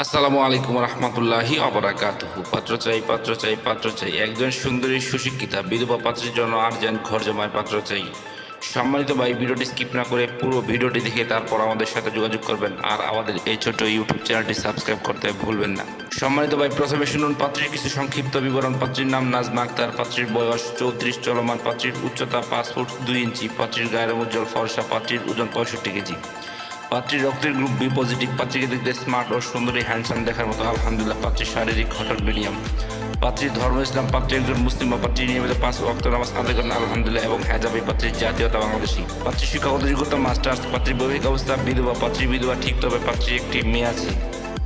আসসালামু আলাইকুম রহমতুল্লাহি অবরাকাতুহু পাত্র চাই পাত্র চাই পাত্র চাই। একজন সুন্দরী, সুশিক্ষিতা, বিধবা, পাত্রের জন্য আর্জেন্ট ঘর জমায় পাত্র চাই। সম্মানিত ভাই, ভিডিওটি স্কিপ না করে পুরো ভিডিওটি দেখে তারপর আমাদের সাথে যোগাযোগ করবেন। আর আমাদের এই ছোট ইউটিউব চ্যানেলটি সাবস্ক্রাইব করতে ভুলবেন না। সম্মানিত ভাই, প্রথমে শুনুন, পাত্রীর কিছু সংক্ষিপ্ত বিবরণ। পাত্রীর নাম নাজমা আক্তার, পাত্রীর বয়স চৌত্রিশ, চলমান, পাত্রীর উচ্চতা পাঁচ ফুট দুই ইঞ্চি, পাত্রীর গায়ের উজ্জ্বল ফর্সা, পাত্রীর ওজন পঁয়ষট্টি কেজি। পাত্রীর রক্তের গ্রুপ বি পজিটিভ পাত্রীকে দেখতে স্মার্ট ও সুন্দরী হ্যান্ডসাম দেখার মতো, আলহামদুলিল্লাহ, পাত্রীর শারীরিক ঘটন মিডিয়াম পাত্রী ধর্ম ইসলাম, পাত্রী একজন মুসলিম বা পাত্রী নিয়মিত পাঁচ অক্ত নামাজ আদায় করেন, আলহামদুলিল্লাহ, এবং হেজাবি পাত্রীর জাতীয়তা বাংলাদেশি। পাত্রী শিক্ষাগত যোগ্যতা মাস্টার্স পাত্রী বৈবাহিক অবস্থা বিধবা, পাত্রী বিধবা ঠিক তবে পাত্রী একটি মেয়ে আছে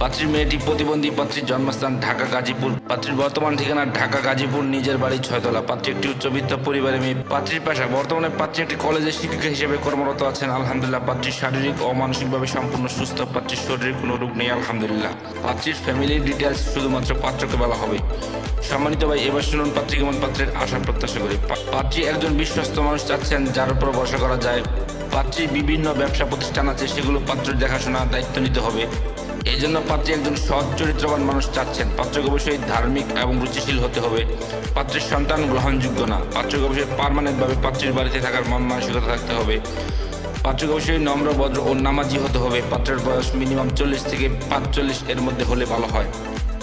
পাত্রীর মেয়েটি প্রতিবন্ধী পাত্রীর জন্মস্থান ঢাকা গাজীপুর। পাত্রীর বর্তমান ঠিকানা ঢাকা গাজীপুর, নিজের বাড়ি ছয়তলা। পাত্রী একটি উচ্চবিত্ত পরিবারের মেয়ে। পাত্রীর পাশা, বর্তমানে পাত্রী একটি কলেজের শিক্ষিকা হিসেবে কর্মরত আছেন। আলহামদুলিল্লাহ, পাত্রীর শারীরিক ও মানসিকভাবে সম্পূর্ণ সুস্থ। পাত্রীর শরীরে কোনো রোগ নেই, আলহামদুলিল্লাহ। পাত্রীর ফ্যামিলির ডিটেলস শুধুমাত্র পাত্রকে বলা হবে। সম্মানিত ভাই এবার শুনুন পাত্রী কেমন পাত্রের আশা প্রত্যাশা করি। পাত্রী একজন বিশ্বস্ত মানুষ চাচ্ছেন যার উপর ভরসা করা যায়। পাত্রীর বিভিন্ন ব্যবসা প্রতিষ্ঠান আছে, সেগুলো পাত্রের দেখাশোনা দায়িত্ব নিতে হবে। এই জন্য পাত্রী একজন সৎ, চরিত্রবান মানুষ চাচ্ছেন। পাত্রকে অবশ্যই ধার্মিক এবং রুচিশীল হতে হবে। পাত্রের সন্তান গ্রহণযোগ্য না। পাত্রকে অবশ্যই পার্মানেন্টভাবে পাত্রীর বাড়িতে থাকার মন মানসিকতা থাকতে হবে। পাত্রকে অবশ্যই নম্র ও নামাজি হতে হবে। পাত্রের বয়স মিনিমাম চল্লিশ থেকে পাঁচচল্লিশ এর মধ্যে হলে ভালো হয়।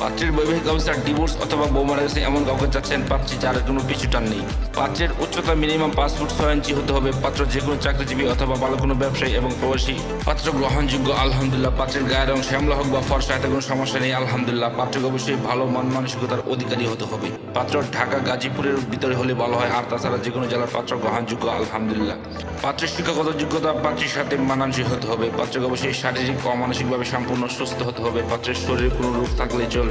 পাত্রের বৈবাহিক অবস্থা ডিভোর্স অথবা বউ মারা এমন কাউকে চাচ্ছেন পাত্রী যার কোনো পিছুটান নেই। পাত্রের উচ্চতা মিনিমাম পাঁচ ফুট ছয় ইঞ্চি হতে হবে পাত্র যে কোনো চাকরিজীবী অথবা ভালো কোনো ব্যবসায়ী এবং প্রবাসী। পাত্র গ্রহণযোগ্য, আলহামদুলিল্লাহ, পাত্রের গায়ের রং শ্যামলা হোক বা ফর্সা, এতে কোনো সমস্যা নেই, আলহামদুলিল্লাহ। পাত্রকে অবশ্যই ভালো মন মানসিকতার অধিকারী হতে হবে। পাত্র ঢাকা, গাজীপুরের ভিতরে হলে ভালো হয়, আর তাছাড়া যে কোনো জেলার পাত্র গ্রহণযোগ্য, আলহামদুলিল্লাহ। পাত্রের শিক্ষাগত যোগ্যতা পাত্রীর সাথে মানানসই হতে হবে। পাত্রকে অবশ্যই শারীরিক ও মানসিকভাবে সম্পূর্ণ সুস্থ হতে হবে। পাত্রের শরীরে কোনো রোগ থাকলে চলবে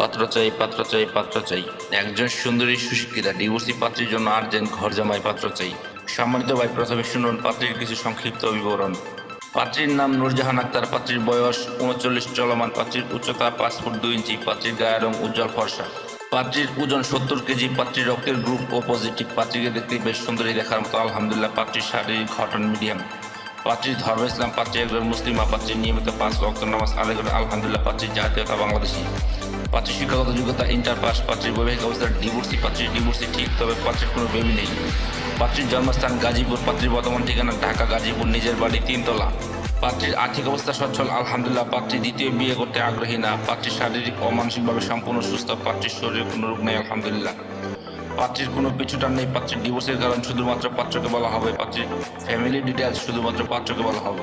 পাত্র চাই পাত্র চাই একজন সুন্দরী সুশিক্ষিতা ডিভোর্সি পাত্রীর জন্য আর্জেন্ট ঘর জামাই পাত্র চাই। সম্মানিত ভাই, প্রথমে শুনুন পাত্রীর কিছু সংক্ষিপ্ত বিবরণ। পাত্রীর নাম নূরজাহান আক্তার, পাত্রীর বয়স উনচল্লিশ, চলমান, পাত্রীর উচ্চতা পাঁচ ফুট দুই ইঞ্চি, পাত্রীর গায়ের রং উজ্জ্বল ফর্সা। পাত্রীর ওজন সত্তর কেজি পাত্রীর রক্তের গ্রুপ ও পজিটিভ। পাত্রীকে দেখতে বেশ সুন্দরী দেখার মতো। আলহামদুলিল্লাহ, পাত্রীর শারীরিক ঘটন মিডিয়াম। পাত্রীর ধর্ম ইসলাম, পাত্রী একজন মুসলিম আর পাত্রীর নিয়মিত পাঁচ রক্ত নামাজ আদায় করে আলহামদুলিল্লাহ, পাত্রীর জাতীয়তা বাংলাদেশি। পাত্রীর শিক্ষাগত যোগ্যতা ইন্টার পাস, পাত্রীর বৈবাহিক অবস্থার ডিভোর্সি, পাত্রীর ডিভোর্সি ঠিক, তবে পাত্রীর কোনো বেবি নেই। পাত্রীর জন্মস্থান গাজীপুর, পাত্রীর বর্তমান ঠিকানা ঢাকা গাজীপুর, নিজের বাড়ি তিনতলা। পাত্রীর আর্থিক অবস্থা সচ্ছল, আলহামদুলিল্লাহ পাত্রী দ্বিতীয় বিয়ে করতে আগ্রহী না। পাত্রীর শারীরিক ও মানসিকভাবে সম্পূর্ণ সুস্থ পাত্রীর শরীরে কোনো রোগ নেই, আলহামদুলিল্লাহ। পাত্রীর কোনো পিছুটান নেই পাত্রীর ডিভোর্সের কারণ শুধুমাত্র পাত্রকে বলা হবে পাত্রীর ফ্যামিলি ডিটেলস শুধুমাত্র পাত্রকে বলা হবে।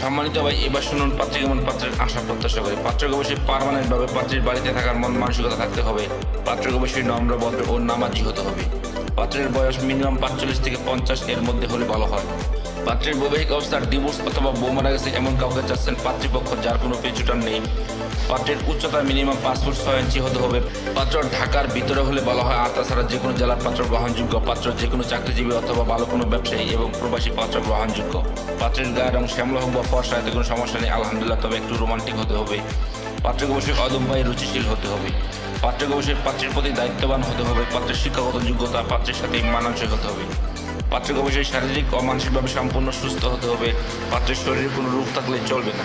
সম্মানিত ভাই, এবার শুনুন পাত্রী কেমন পাত্রের আশা প্রত্যাশা করে। পাত্রকে অবশ্যই পারমানেন্ট ভাবে পাত্রীর বাড়িতে থাকার মন, মানসিকতা থাকতে হবে। পাত্রকে অবশ্যই নম্র, ভদ্র ও নামাজি হতে হবে। পাত্রের বয়স মিনিমাম পাঁচচল্লিশ থেকে পঞ্চাশ, এর মধ্যে হলে ভালো হয়। পাত্রের বৈবাহিক অবস্থার ডিভোর্স অথবা বউ মারা গেছে এমন কাউকে চাচ্ছেন পাত্রীপক্ষ যার কোনো পেছুটান নেই। পাত্রের উচ্চতা মিনিমাম পাঁচ ফুট ছয় ইঞ্চি হতে হবে। পাত্র ঢাকার ভিতরে হলে বলা হয় আর তাছাড়া যে কোনো জেলার পাত্র গ্রহণযোগ্য। পাত্র যে কোনো চাকরিজীবী অথবা ভালো কোনো ব্যবসায়ী এবং প্রবাসী পাত্র গ্রহণযোগ্য। পাত্রের গায়ের রং শ্যামলা হোক বা ফর্সা, এতে কোনো সমস্যা নেই, আলহামদুলিল্লাহ, তবে একটু রোমান্টিক হতে হবে। পাত্রকে অবশ্যই অদম্পায় রুচিশীল হতে হবে। পাত্রকে অবশ্যই পাত্রের প্রতি দায়িত্ববান হতে হবে। পাত্রের শিক্ষাগত যোগ্যতা পাত্রের সাথে মানানসই হতে হবে। পাত্রকে অবশ্যই শারীরিক ও মানসিকভাবে সম্পূর্ণ সুস্থ হতে হবে। পাত্রের শরীরে কোনো রোগ থাকলে চলবে না।